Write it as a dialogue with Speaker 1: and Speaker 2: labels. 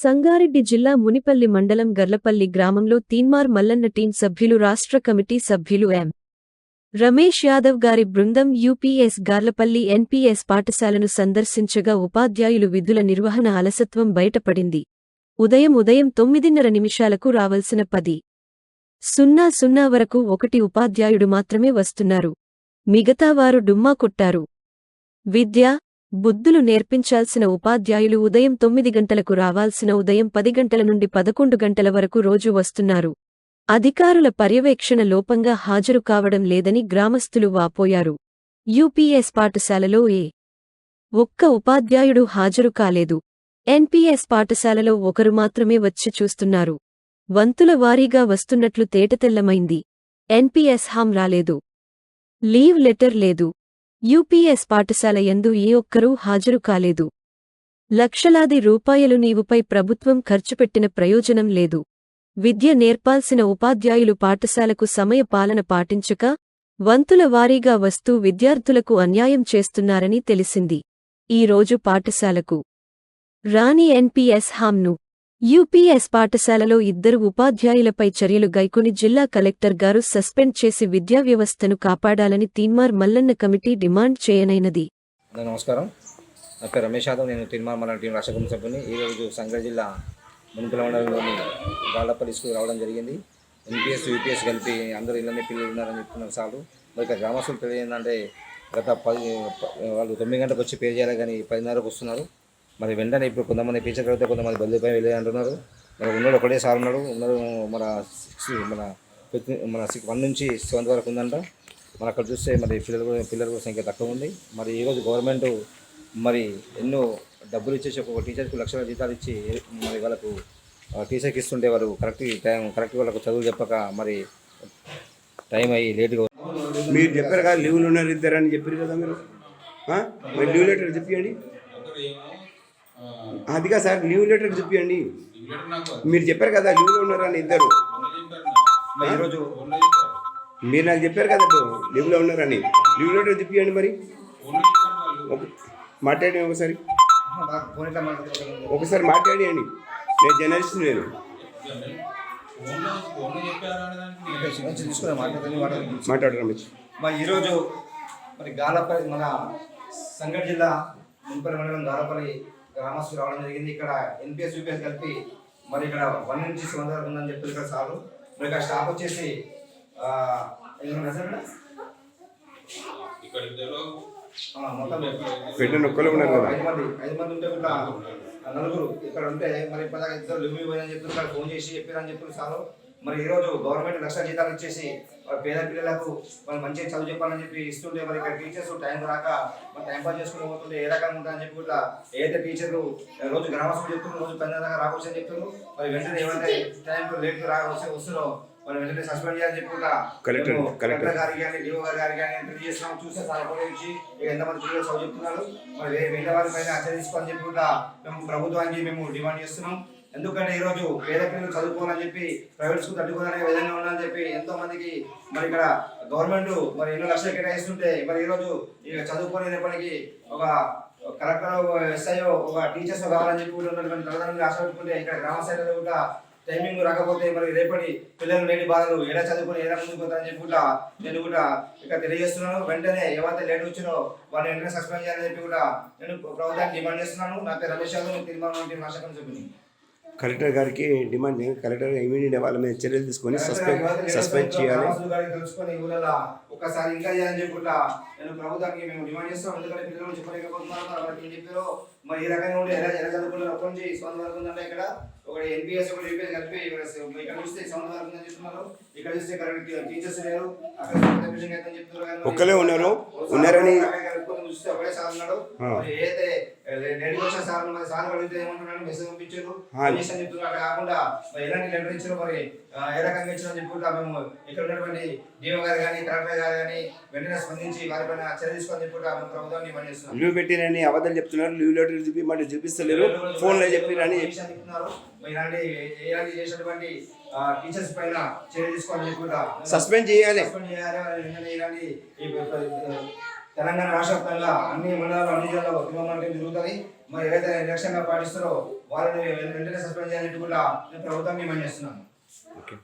Speaker 1: సంగారెడ్డి జిల్లా మునిపల్లి మండలం గర్లపల్లి గ్రామంలో తీన్మార్ మల్లన్న టీం సభ్యులు రాష్ట్ర కమిటీ సభ్యులు ఎం. రమేష్ యాదవ్ గారి బృందం యూపీఎస్ గార్లపల్లి ఎన్పీఎస్ పాఠశాలను సందర్శించగా ఉపాధ్యాయులు విధుల నిర్వహణ అలసత్వం బయటపడింది. ఉదయం ఉదయం తొమ్మిదిన్నర నిమిషాలకు రావలసిన పది. సున్నా సున్నా వరకు ఒకటి ఉపాధ్యాయుడు మాత్రమే వస్తున్నారు. మిగతావారు డుమ్మా కొట్టారు. విద్య బుద్ధులు నేర్పించాల్సిన ఉపాధ్యాయులు ఉదయం తొమ్మిది గంటలకు రావాల్సిన ఉదయం పది గంటల నుండి పదకొండు గంటల వరకు రోజు వస్తున్నారు. అధికారుల పర్యవేక్షణ లోపంగా హాజరు కావడం లేదని గ్రామస్థులు వాపోయారు. యూపీఎస్ పాఠశాలలో ఏ ఒక్క ఉపాధ్యాయుడు హాజరు కాలేదు. ఎన్పీఎస్ పాఠశాలలో ఒకరు మాత్రమే వచ్చి చూస్తున్నారు. వంతుల వారీగా వస్తున్నట్లు తేటతెల్లమైంది. ఎన్పీఎస్ హాం రాలేదు. లీవ్ లెటర్ లేదు. యూపీఎస్ పాఠశాల యందు ఏ ఒక్కరూ హాజరు కాలేదు. లక్షలాది రూపాయలు నీవుపై ప్రభుత్వం ఖర్చుపెట్టిన ప్రయోజనం లేదు. విద్య నేర్పాల్సిన ఉపాధ్యాయులు పాఠశాలకు సమయ పాలన పాటించక వంతుల వారీగా వస్తూ విద్యార్థులకు అన్యాయం చేస్తున్నారని తెలిసింది. ఈ రోజు పాఠశాలకు. రాణి ఎన్పీఎస్ హామ్ను యూపీఎస్ పాఠశాలలో ఇద్దరు ఉపాధ్యాయులపై చర్యలు గైకొని జిల్లా కలెక్టర్ గారు సస్పెండ్ చేసి విద్యా వ్యవస్థను కాపాడాలని తీన్మార్ మల్లన్న కమిటీ డిమాండ్ చేయనైనది.
Speaker 2: నమస్కారం. నా పేరు రమేష్ యాదవ్. నేను తిరుమల మల్లన్న టీం రాష్ట్ర కమిటీ సభ్యుని. ఈరోజు సంగారెడ్డి జిల్లా మున్పిల మండలంలోని గాళ్ళపల్లి స్కూల్ రావడం జరిగింది. ఎన్పిఎస్ యూపీఎస్ కలిపి అందరూ ఇళ్ళని పిల్లలు ఉన్నారని చెప్తున్నారు సార్లు మరి ఇక్కడ గ్రామస్తులు తెలియదంటే గత పది వాళ్ళు తొమ్మిది గంటలకు వచ్చి పే చేయాలి కానీ పదిన్నరకు వస్తున్నారు. మరి వెంటనే ఇప్పుడు కొంతమంది టీచర్ కడితే కొంతమంది బదిలీపై వెళ్ళి అంటున్నారు. మరి ఉన్నాడు ఒకటే సార్ ఉన్నాడు. ఉన్నాడు మన సిక్స్ మన ఫిఫ్త్ మన సిక్స్ వన్ నుంచి సెవెంత్ వరకు ఉందంట. మరి అక్కడ చూస్తే మరి పిల్లలు కూడా పిల్లల కూడా సంఖ్య తక్కువ ఉంది. మరి ఈరోజు గవర్నమెంట్ మరి ఎన్నో డబ్బులు ఇచ్చేసి ఒక్కొక్క టీచర్కి లక్షల జీతాలు ఇచ్చి మరి వాళ్ళకు టీచర్కి ఇస్తుంటే వారు కరెక్ట్ టైం కరెక్ట్ వాళ్ళకు చదువు చెప్పక మరి టైం అయ్యి లేట్గా
Speaker 3: మీరు చెప్పారు కదా లీవ్లు ఉన్నారు ఇద్దరు అని చెప్పారు కదా మీరు. మరి లీవ్ లెటర్ చెప్పండి అదిగా సార్ లీవ్ లెటర్ చెప్పియండి మీరు చెప్పారు కదా లీవ్లో ఉన్నారని ఇద్దరు.
Speaker 2: మరి ఈరోజు
Speaker 3: మీరు నాకు చెప్పారు కదా ఇప్పుడు లీవ్లో ఉన్నారని లీవ్ లెటర్ చెప్పియండి మరి. మాట్లాడి ఒకసారి. ఒకసారి మాట్లాడియండి నేను జర్నలిస్ట్ నేను.
Speaker 2: ఇక్కడ నుంచి తీసుకుని మాట్లాడుతుంది మాట్లాడుతుంది
Speaker 3: మాట్లాడు రమేష్.
Speaker 2: మరి ఈరోజు మరి గాలపల్లి మన సంగటి జిల్లా మున్పల్లి మండలం గాలపల్లి గ్రామస్తులు రావడం జరిగింది. ఇక్కడ ఎన్పిఎస్ యూపీఎస్ కలిపి మరి ఇక్కడ వన్ నుంచి సెవెన్ వరకు ఉందని చెప్పి ఇక్కడ సార్. మరి ఇక్కడ స్టాఫ్ వచ్చేసి మొత్తం ఐదు మంది ఐదు మంది ఉంటే కూడా నలుగురు. ఇక్కడ ఉంటే మరి ఇప్పటిదాకా ఇద్దరు లివ్ పోయినని చెప్తున్నారు ఇక్కడ ఫోన్ చేసి చెప్పారని చెప్తున్నారు సార్. మరి ఈ రోజు గవర్నమెంట్ లక్ష జీతాలు ఇచ్చేసి మరి పేద పిల్లలకు మరి మంచిగా చదువు చెప్పాలని చెప్పి ఇస్తుంటే మరి ఇక్కడ టీచర్స్ టైం రాక మరి టైం పాస్ చేసుకుని పోతుంటే ఏ రకంగా ఉంటుందని చెప్పి కూడా ఏదైతే టీచర్లు రోజు గ్రామస్తులు చెప్తున్నారు రోజు పెద్ద దాకా రావచ్చు అని చెప్తున్నారు మరి వెంటనే ఏమంటే టైం లేట్ రా వస్తే వస్తున్నారో మరి వెంటనే సస్పెండ్ చేయాలని చెప్పి
Speaker 3: కలెక్టర్- కలెక్టర్.
Speaker 2: గారికి కానీ డిఓ గారి గారికి కానీ ఎంట్రీ చేస్తున్నాం చూస్తే సార్ ఇక ఎంతమంది పిల్లలు చదువు చెప్తున్నారు మరి వేరే వారి పైన చర్య తీసుకోవాలని చెప్పి కూడా మేము ప్రభుత్వానికి మేము డిమాండ్ చేస్తున్నాం ఎందుకంటే ఈ రోజు పేద పిల్లలు చదువుకోవాలని చెప్పి ప్రైవేట్ స్కూల్ తట్టుకోవాలనే విధంగా ఉండాలని చెప్పి ఎంతో మందికి మరి ఇక్కడ గవర్నమెంట్ మరి ఎన్నో లక్షలు కేటాయిస్తుంటే మరి ఈరోజు రోజు ఇక ఒక కలెక్టర్ ఎస్ఐఓ ఒక టీచర్స్ కావాలని చెప్పి కూడా ఉన్నటువంటి తల్లిదండ్రులు ఆశ పెట్టుకుంటే ఇక్కడ గ్రామ స్థాయిలో కూడా టైమింగ్ రాకపోతే మరి రేపటి పిల్లలు లేని బాధలు ఎలా చదువుకుని ఎలా ముందుకు పోతారని చెప్పి కూడా నేను కూడా ఇక్కడ తెలియజేస్తున్నాను. వెంటనే ఏమైతే లేట్ వచ్చినో వాళ్ళని వెంటనే సస్పెండ్ చేయాలని చెప్పి కూడా నేను ప్రభుత్వానికి డిమాండ్ చేస్తున్నాను. నా పేరు రమేష్ యాదవ్ తీర్మానం తిరుమల చెప్పింది
Speaker 3: కలెక్టర్ గారికి డిమాండ్. కలెక్టర్ ఇమీడియట్ వాళ్ళ మీద చర్యలు తీసుకొని సస్పెండ్ సస్పెండ్ చేయాలి
Speaker 2: ఒక్కసారి ఇంకా చేయాలని చెప్పుకుంటా నేను ప్రభుత్వానికి మేము డిమాండ్ చేస్తాం ఎందుకంటే పిల్లలు చెప్పలేకపోతున్నారు ఏం చెప్పారో మరి ఈ రకంగా ఉండి ఎలా ఎలా చదువుకున్నారు అప్పటి నుంచి సొంత వరకు ఉందంటే ఇక్కడ. ఒక ఎన్పిఎస్ ఒక యూపీఎస్ కలిపి ఇక్కడ ఇక్కడ చూస్తే సొంత వరకు ఉందని చెప్తున్నారు. ఇక్కడ చూస్తే కరెక్ట్ టీచర్స్ లేరు. అక్కడ చెప్తున్నారు
Speaker 3: ఒక్కలే ఉన్నారు. ఉన్నారని-
Speaker 2: చూస్తే ఒకటే సార్ ఉన్నాడు. ఏదైతే లేడీ వచ్చిన సార్ సార్ అడిగితే ఏమంటున్నాడు? మెసేజ్ పంపించారు. అని చెప్తున్నారు? అట్లా కాకుండా ఎలాంటి లెటర్ ఇచ్చారో మరి ఏ రకంగా ఇచ్చారో అని చెప్పుకుంటా మేము ఇక్కడ ఉన్నటువంటి డిఓ గారు కానీ కలెక్టర్ గారు కానీ వెంటనే స్పందించి వారిపైన చర్య తీసుకొని చెప్పుకుంటా మేము ప్రభుత్వాన్ని డిమాండ్ చేస్తున్నాం.
Speaker 3: లీవ్ పెట్టినని అబద్ధాలు చెప్తున్నారు. లీవ్ చూపి మరి చూపిస్తలేరు. ఫోన్లో చెప్పిరని సస్పెండ్ చేయాలి.
Speaker 2: తెలంగాణ రాష్ట్ర వ్యాప్తంగా అన్ని మండలాలు అన్ని జిల్లాలో తిరుమల టీం తిరుగుతుంది మరి ఏదైతే నిర్లక్ష్యంగా పాటిస్తారో వాళ్ళని వెంటనే సస్పెండ్ చేయాలని కూడా మేము ప్రభుత్వం డిమాండ్ చేస్తున్నాము.
Speaker 3: ఓకే.